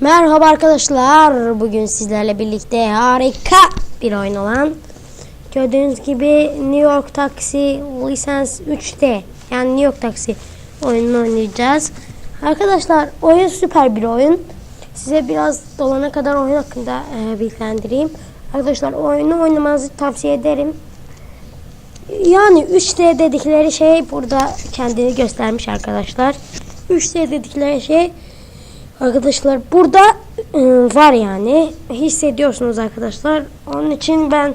Merhaba arkadaşlar. Bugün sizlerle birlikte harika bir oyun olan gördüğünüz gibi New York Taxi License 3D yani New York Taxi oyununu oynayacağız. Arkadaşlar oyun süper bir oyun. Size biraz dolana kadar oyun hakkında e, bilgilendireyim. Arkadaşlar oyunu oynamanızı tavsiye ederim. Yani 3D dedikleri şey burada kendini göstermiş arkadaşlar. 3D dedikleri şey arkadaşlar burada e, var yani. Hissediyorsunuz arkadaşlar. Onun için ben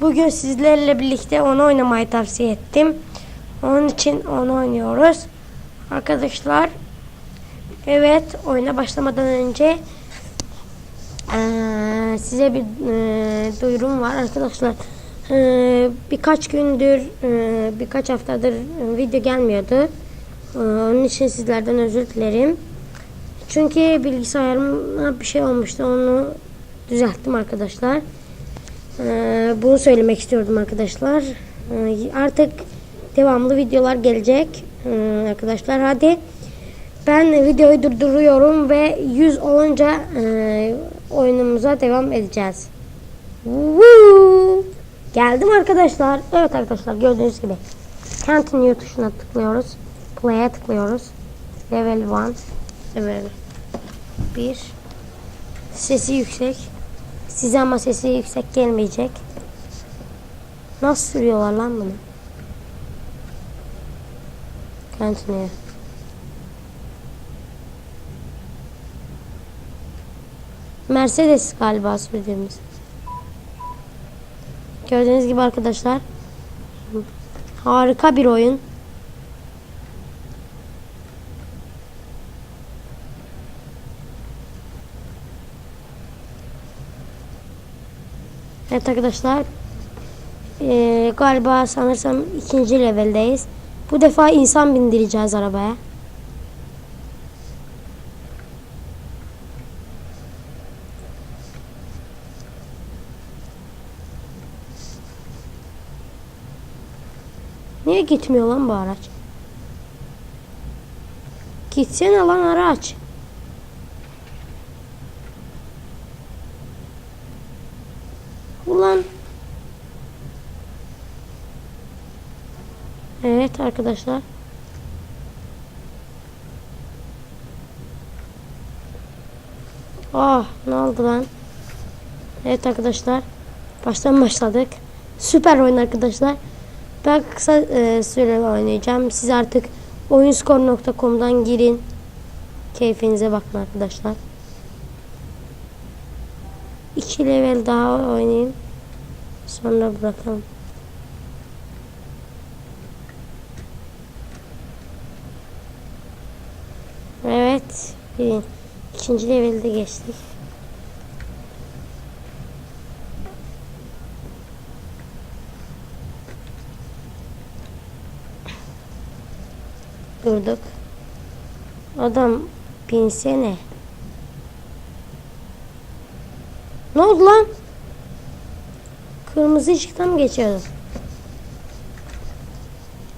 bugün sizlerle birlikte onu oynamayı tavsiye ettim. Onun için onu oynuyoruz. Arkadaşlar evet oyuna başlamadan önce eee, size bir eee, duyurum var arkadaşlar. Eee, birkaç gündür, eee, birkaç haftadır e, video gelmiyordu. Onun için sizlerden özür dilerim. Çünkü bilgisayarıma bir şey olmuştu. Onu düzelttim arkadaşlar. Eee, bunu söylemek istiyordum arkadaşlar. Eee, artık devamlı videolar gelecek eee, arkadaşlar. Hadi ben videoyu durduruyorum ve 100 olunca eee, oyunumuza devam edeceğiz. Woo! Geldim arkadaşlar. Evet arkadaşlar gördüğünüz gibi. Continue tuşuna tıklıyoruz. Play'e tıklıyoruz. Level 1. Level 1. Sesi yüksek. Size ama sesi yüksek gelmeyecek. Nasıl sürüyorlar lan bunu? Continue. Mercedes galiba sürdüğümüz. Gördüğünüz gibi arkadaşlar. Harika bir oyun. Evet arkadaşlar. Ee, galiba sanırsam ikinci leveldeyiz. Bu defa insan bindireceğiz arabaya. Niye gitmiyor lan bu araç? Gitsene lan araç. Ulan. Evet arkadaşlar. Ah ne oldu lan? Evet arkadaşlar. Baştan başladık. Süper oyun arkadaşlar. Ben kısa e, süreli oynayacağım. Siz artık oyunskor.com'dan girin. Keyfinize bakın arkadaşlar. İki level daha oynayayım. Sonra bırakalım. Evet. Bir, ikinci levelde geçtik. Durduk. Adam binsene. Ne oldu lan? Kırmızı ışıktan mı geçiyordum?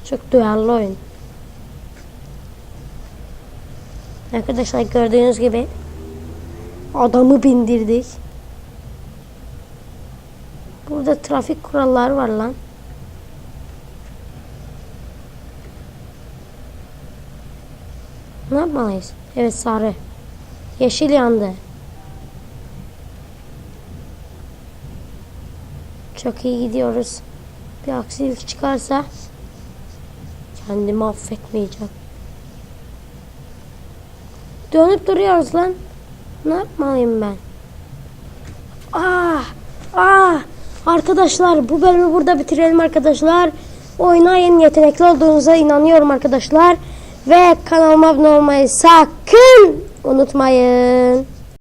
Çok duyarlı oyun. Arkadaşlar gördüğünüz gibi adamı bindirdik. Burada trafik kuralları var lan. Ne yapmalıyız? Evet sarı. Yeşil yandı. Çok iyi gidiyoruz. Bir aksilik çıkarsa kendimi affetmeyeceğim. Dönüp duruyoruz lan. Ne yapmalıyım ben? Ah! Ah! Arkadaşlar bu bölümü burada bitirelim arkadaşlar. Oynayın yetenekli olduğunuza inanıyorum arkadaşlar. Ve kanalıma abone olmayı sakın unutmayın.